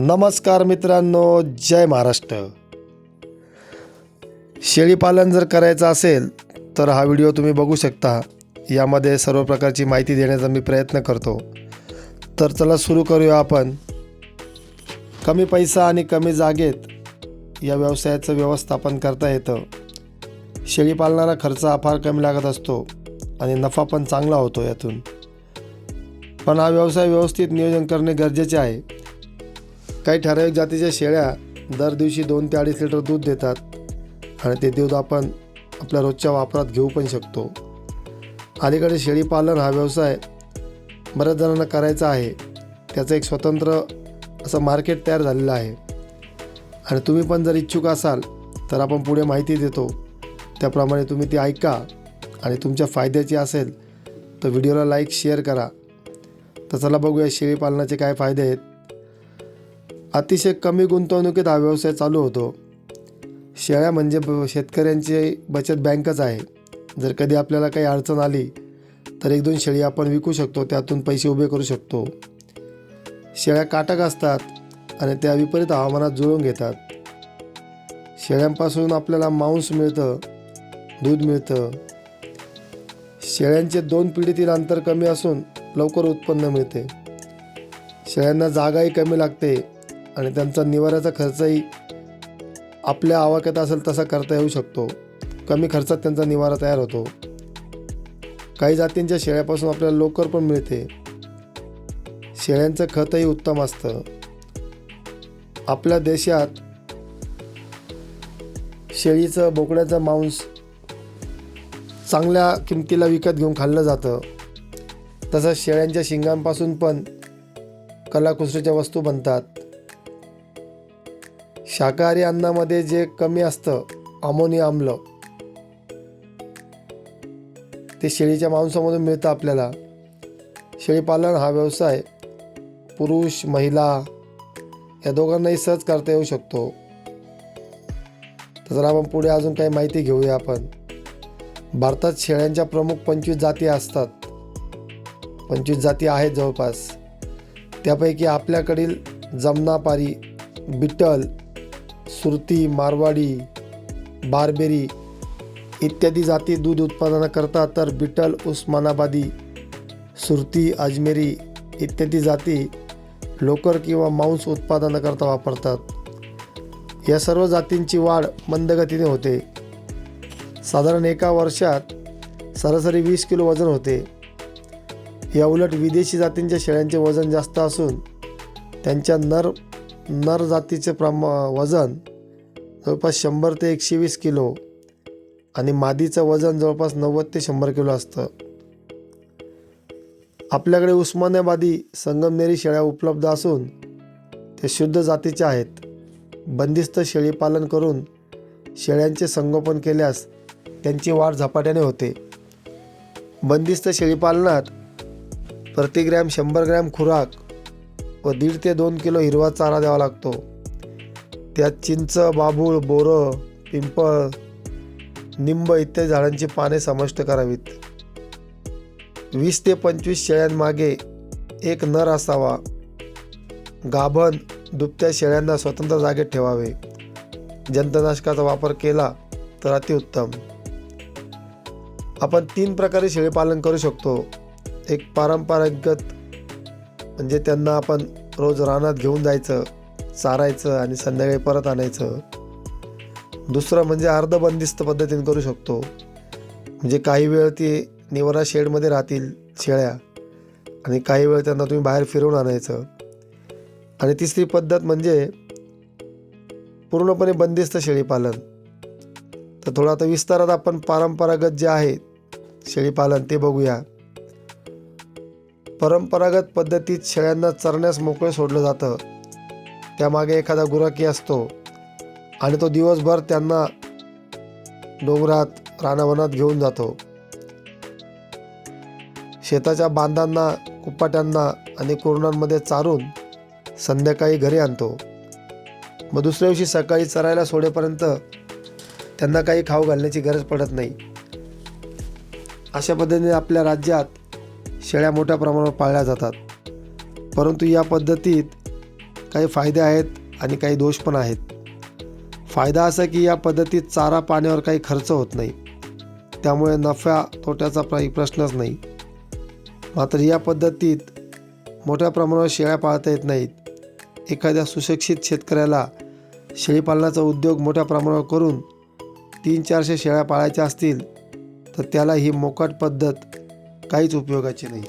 नमस्कार मित्रांनो जय महाराष्ट्र. शेळीपालन जर करायचं असेल तर हा व्हिडिओ तुम्ही बघू शकता. यामध्ये सर्व प्रकारची माहिती देण्याचा मी प्रयत्न करतो. तर चला सुरू करूया आपण. कमी पैसा आणि कमी जागेत या व्यवसायाचं व्यवस्थापन करता येतं. शेळीपालनाला खर्च हा फार कमी लागत असतो आणि नफा पण चांगला होतो यातून. पण हा व्यवसाय व्यवस्थित नियोजन करणे गरजेचे आहे. काही ठराविक जातीच्या शेळ्या दर दिवशी दोन ते अडीच लिटर दूध देतात आणि ते दूध आपण आपल्या रोजच्या वापरात घेऊ पण शकतो. अलीकडे शेळीपालन हा व्यवसाय बऱ्याच जणांना करायचा आहे. त्याचं एक स्वतंत्र असं मार्केट तयार झालेलं आहे. आणि तुम्ही पण जर इच्छुक असाल तर आपण पुढे माहिती देतो. त्याप्रमाणे तुम्ही ती ऐका आणि तुमच्या फायद्याची असेल तर व्हिडिओला लाईक शेअर करा. तर चला बघूया शेळीपालनाचे काय फायदे आहेत. अतिशय कमी गुंतवणुकीत हा व्यवसाय चालू होतो. शेळ्या म्हणजे ब- शेतकऱ्यांची बचत बँकच आहे. जर कधी आपल्याला काही अडचण आली तर एक दोन शेळी आपण विकू शकतो त्यातून पैसे उभे करू शकतो. शेळ्या काटक असतात आणि त्या विपरीत हवामानात जुळवून घेतात. शेळ्यांपासून आपल्याला मांस मिळतं दूध मिळतं. शेळ्यांचे दोन पिढीतील अंतर कमी असून लवकर उत्पन्न मिळते. शेळ्यांना जागाही कमी लागते. आणि त्यांचा निवाऱ्याचा खर्चही आपल्या आवाक्यात असेल तसा करता येऊ शकतो. कमी खर्चात त्यांचा निवारा तयार होतो. काही जातींच्या शेळ्यापासून आपल्याला लोकर पण मिळते. शेळ्यांचं खतही उत्तम असतं. आपल्या देशात शेळीचं बोकड्याचं मांस चांगल्या किमतीला विकत घेऊन खाल्लं जातं. तसंच शेळ्यांच्या शिंगांपासून पण कलाकुसरीच्या वस्तू बनतात. शाकाहारी अन्नामध्ये जे कमी असतं अमोनिया आम्ल ते शेळीच्या मांसामधून मिळतं आपल्याला. शेळीपालन हा व्यवसाय पुरुष महिला या दोघांनाही सहज करता येऊ शकतो. तर जर आपण पुढे अजून काही माहिती घेऊया आपण. भारतात शेळ्यांच्या प्रमुख पंचवीस जाती असतात. पंचवीस जाती आहेत जवळपास. त्यापैकी आपल्याकडील जमनापारी बिटल सुरती मारवाडी बारबेरी इत्यादी जाती दूध उत्पादनाकरता तर बिटल उस्मानाबादी सुरती अजमेरी इत्यादी जाती लोकर किंवा मांस उत्पादनाकरता वापरतात. या सर्व जातींची वाढ मंदगतीने होते. साधारण एका वर्षात सरासरी वीस किलो वजन होते. या उलट विदेशी जातींच्या शेळ्यांचे वजन जास्त असून त्यांच्या नर नर जातीचे प्रमा वजन जवळपास शंभर ते एकशे वीस किलो आणि मादीचं वजन जवळपास नव्वद ते शंभर किलो असतं. आपल्याकडे उस्मानाबादी संगमनेरी शेळ्या उपलब्ध असून ते शुद्ध जातीचे आहेत. बंदिस्त शेळीपालन करून शेळ्यांचे संगोपन केल्यास त्यांची वाढ झपाट्याने होते. बंदिस्त शेळीपालनात प्रति ग्रॅम शंभर ग्रॅम खुराक व दीड ते दोन किलो हिरवा चारा द्यावा लागतो. त्यात चिंच बाभूळ बोरं पिंपळ निंब इत्यादी झाडांची पाने समाविष्ट करावीत. वीस ते पंचवीस शेळ्यांमागे एक नर असावा. गाभण दुभत्या शेळ्यांना स्वतंत्र जागेत ठेवावे. जंतनाशकाचा वापर केला तर अतिउत्तम आपण तीन प्रकारे शेळीपालन करू शकतो. एक पारंपरागत म्हणजे त्यांना आपण रोज रानात घेऊन जायचं चारायचं आणि संध्याकाळी परत आणायचं. दुसरं म्हणजे अर्धबंदिस्त पद्धतीने करू शकतो. म्हणजे काही वेळ ती निवारा शेडमध्ये राहतील शेळ्या आणि काही वेळ त्यांना तुम्ही बाहेर फिरवून आणायचं. आणि तिसरी पद्धत म्हणजे पूर्णपणे बंदिस्त शेळीपालन तर थोडं आता विस्तारात आपण परंपरागत जे आहे शेळीपालन ते बघूया. परंपरागत पद्धतीत शेळ्यांना चरण्यास मोकळे सोडलं जातं. त्यामागे एखादा गुराखी असतो आणि तो दिवसभर त्यांना डोंगरात रानावनात घेऊन जातो. शेताच्या बांधांना कुप्पाट्यांना आणि कुरणांमध्ये चारून संध्याकाळी घरी आणतो. मग दुसऱ्या दिवशी सकाळी चरायला सोडेपर्यंत त्यांना काही खाऊ घालण्याची गरज पडत नाही. अशा पद्धतीने आपल्या राज्यात शेळ्या मोठ्या प्रमाणावर पाळल्या जातात. परंतु या पद्धतीत काही फायदे आहेत आणि काही दोष पण आहेत. फायदा असा की या पद्धतीत चारा पाण्यावर काही खर्च होत नाही. त्यामुळे नफ्या तोट्याचा काही प्रश्नच नाही. मात्र या पद्धतीत मोठ्या प्रमाणावर शेळ्या पाळता येत नाहीत. एखाद्या सुशिक्षित शेतकऱ्याला शेळीपालनाचा उद्योग मोठ्या प्रमाणावर करून तीन चारशे शेळ्या पाळायच्या असतील तर त्याला ही मोकाट पद्धत काहीच उपयोगाची नाही.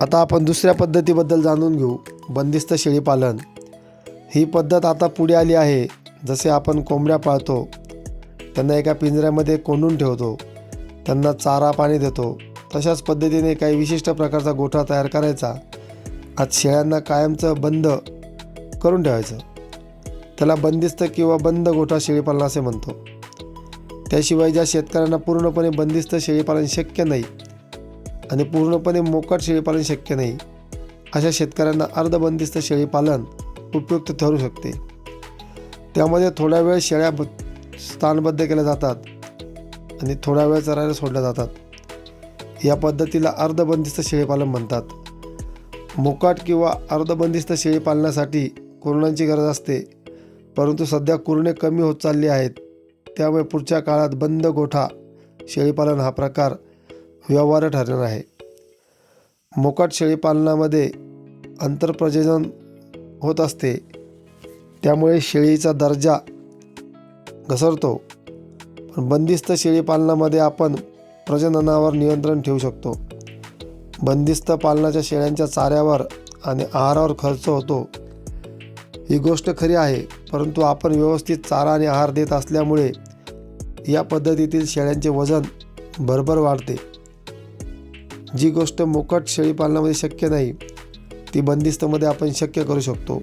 आता आपण दुसऱ्या पद्धतीबद्दल जाणून घेऊ. बंदिस्त शेळीपालन. ही पद्धत आता पुढे आली आहे. जसे आपण कोंबड्या पाळतो त्यांना एका पिंजऱ्यामध्ये कोंडून ठेवतो त्यांना चारा पाणी देतो. तशाच पद्धतीने काही विशिष्ट प्रकारचा गोठा तयार करायचा. आज शेळ्यांना कायमचं बंद करून ठेवायचं. त्याला बंदिस्त किंवा बंद गोठा शेळीपालन असे म्हणतो. त्याशिवाय ज्या शेतकऱ्यांना पूर्णपणे बंदिस्त शेळीपालन शक्य नाही आणि पूर्णपणे मोकट शेळीपालन शक्य नाही अशा शेतकऱ्यांना अर्धबंदिस्त शेळीपालन उपयुक्त ठरू शकते. त्यामध्ये थोड्या वेळ शेळ्या ब स्थानबद्ध केल्या जातात आणि थोडा वेळ चरायला सोडल्या जातात. या पद्धतीला अर्धबंदिस्त शेळीपालन म्हणतात. मोकाट किंवा अर्धबंदिस्त शेळीपालनासाठी कुरणांची गरज असते परंतु सध्या कुरणे कमी होत चालली आहेत. त्यामुळे पुढच्या काळात बंद गोठा शेळीपालन हा प्रकार व्यवहार्य ठरणार आहे. मोकाट शेळीपालनामध्ये आंतरप्रजनन होत असते. त्यामुळे शेळीचा दर्जा घसरतो. पण बंदिस्त शेळीपालनामध्ये आपण प्रजननावर नियंत्रण ठेवू शकतो. बंदिस्त पालनाच्या शेळ्यांच्या चाऱ्यावर आणि आहारावर खर्च होतो. ही गोष्ट खरी आहे परंतु आपण व्यवस्थित चारा आणि आहार देत असल्यामुळे या पद्धतीतील शेळ्यांचे वजन भरभर वाढते. जी गोष्ट मोकट शेळीपालनामध्ये शक्य नाही ती बंदिस्तमध्ये आपण शक्य करू शकतो.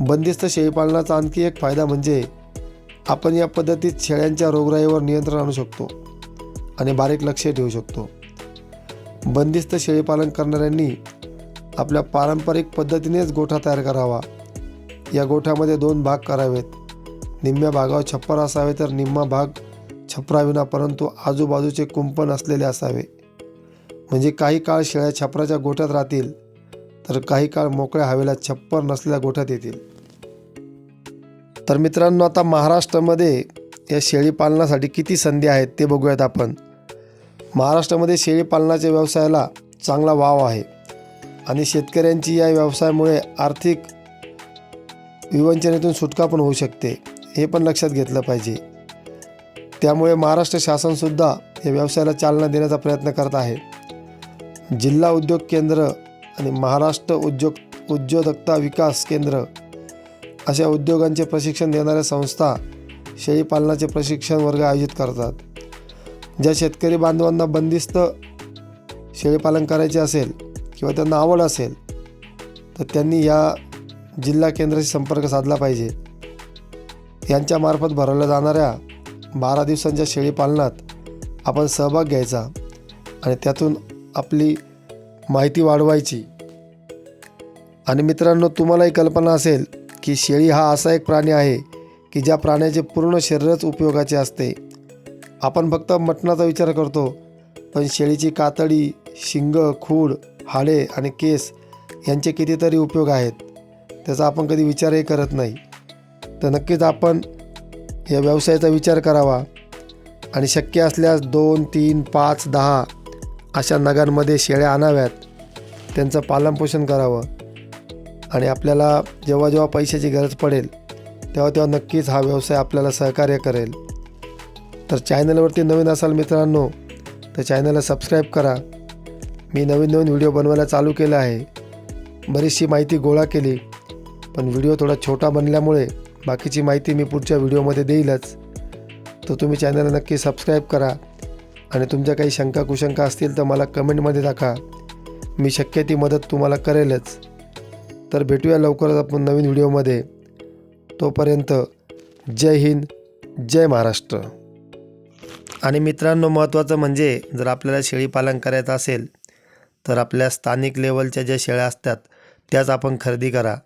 बंदिस्त शेळीपालनाचा आणखी एक फायदा म्हणजे आपण या पद्धतीत शेळ्यांच्या रोगराईवर नियंत्रण आणू शकतो आणि बारीक लक्ष ठेवू शकतो. बंदिस्त शेळीपालन करणाऱ्यांनी आपल्या पारंपरिक पद्धतीनेच गोठा तयार करावा. या गोठ्यामध्ये दोन भाग करावेत. निम्म्या भागावर छप्पर असावे तर निम्मा भाग छपराविना परंतु आजूबाजूचे कुंपण असलेले असावे. म्हणजे काही काळ शेळ्या छपराच्या गोठ्यात राहतील तर काही काळ मोकळ्या हवेला छप्पर नसलेल्या गोठ्यात येतील. तर मित्रांनो आता महाराष्ट्रामध्ये या शेळी पालनासाठी किती संधी आहेत ते बघूयात आपण. महाराष्ट्रामध्ये शेळी पालनाच्या व्यवसायाला चांगला वाव आहे. आणि शेतकऱ्यांची या व्यवसायामुळे आर्थिक विवंचनेतून सुटका पण होऊ शकते. हे पण लक्षात घेतलं पाहिजे. त्यामुळे महाराष्ट्र शासनसुद्धा या व्यवसायाला चालना देण्याचा प्रयत्न करत आहे. जिल्हा उद्योग केंद्र आणि महाराष्ट्र उद्योग उद्योजकता विकास केंद्र अशा उद्योगांचे प्रशिक्षण देणाऱ्या संस्था शेळीपालनाचे प्रशिक्षण वर्ग आयोजित करतात. ज्या शेतकरी बांधवांना बंदिस्त शेळीपालन करायचे असेल किंवा त्यांना आवड असेल तर त्यांनी या जिल्हा केंद्राशी संपर्क साधला पाहिजे. यांच्यामार्फत भरवल्या जाणाऱ्या बारा दिवसांच्या शेळीपालनात आपण सहभाग घ्यायचा आणि त्यातून आपली माहिती वाढवायची. आणि मित्रांनो तुम्हालाही कल्पना असेल की शेळी हा असा एक प्राणी आहे की ज्या प्राण्याचे पूर्ण शरीरच उपयोगाचे असते. आपण फक्त मटणाचा विचार करतो पण शेळीची कातडी शिंग खूड हाडे आणि केस यांचे कितीतरी उपयोग आहेत. त्याचा आपण कधी विचारही करत नाही. तर नक्कीच आपण या व्यवसायाचा विचार करावा. आणि शक्य असल्यास दोन तीन पाच दहा अशा नगांमध्ये शेळ्या आणाव्यात. त्यांचं पालनपोषण करावं. आणि आपल्याला जेव्हा जेव्हा पैशाची गरज पडेल तेव्हा तेव्हा नक्कीच हा व्यवसाय आपल्याला सहकार्य करेल. तर चॅनलवरती नवीन असाल मित्रांनो तर चॅनलला सबस्क्राईब करा. मी नवीन नवीन व्हिडिओ बनवायला चालू केला आहे. बरीचशी माहिती गोळा केली पण व्हिडिओ थोडा छोटा बनल्यामुळे बाकीची माहिती मी पुढच्या व्हिडिओमध्ये देईलच. तर तुम्ही चॅनलला नक्की सबस्क्राईब करा आणि तुमच्या काही शंका कुशंका असतील तर मला कमेंटमध्ये दाखा मी शक्य ती मदत तुम्हाला करेलच. तर भेटूया लवकरच आपण नवीन व्हिडिओमध्ये. तोपर्यंत जय हिंद जय महाराष्ट्र. आणि मित्रांनो महत्त्वाचं म्हणजे जर आपल्याला शेळीपालन करायचं असेल तर आपल्या स्थानिक लेवलच्या ज्या शेळ्या असतात त्याच आपण खरेदी करा.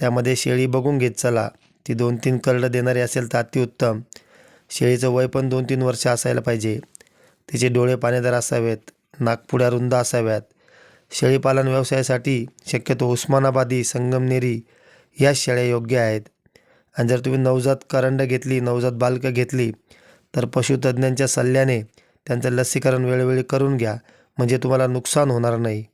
त्यामध्ये शेळी बघून घेत चला. ती दोन तीन करडं देणारी असेल तर अतिउत्तम शेळीचं वय पण दोन तीन वर्ष असायला पाहिजे. तिचे डोळे पाणेदार असावेत नागपुड्या रुंद असाव्यात. शेळीपालन व्यवसायासाठी शक्यतो उस्मानाबादी संगमनेरी या शेळ्या योग्य आहेत. आणि जर तुम्ही नवजात करंड घेतली नवजात बालकं घेतली तर पशुतज्ज्ञांच्या सल्ल्याने त्यांचं लसीकरण वेळोवेळी करून घ्या. म्हणजे तुम्हाला नुकसान होणार नाही.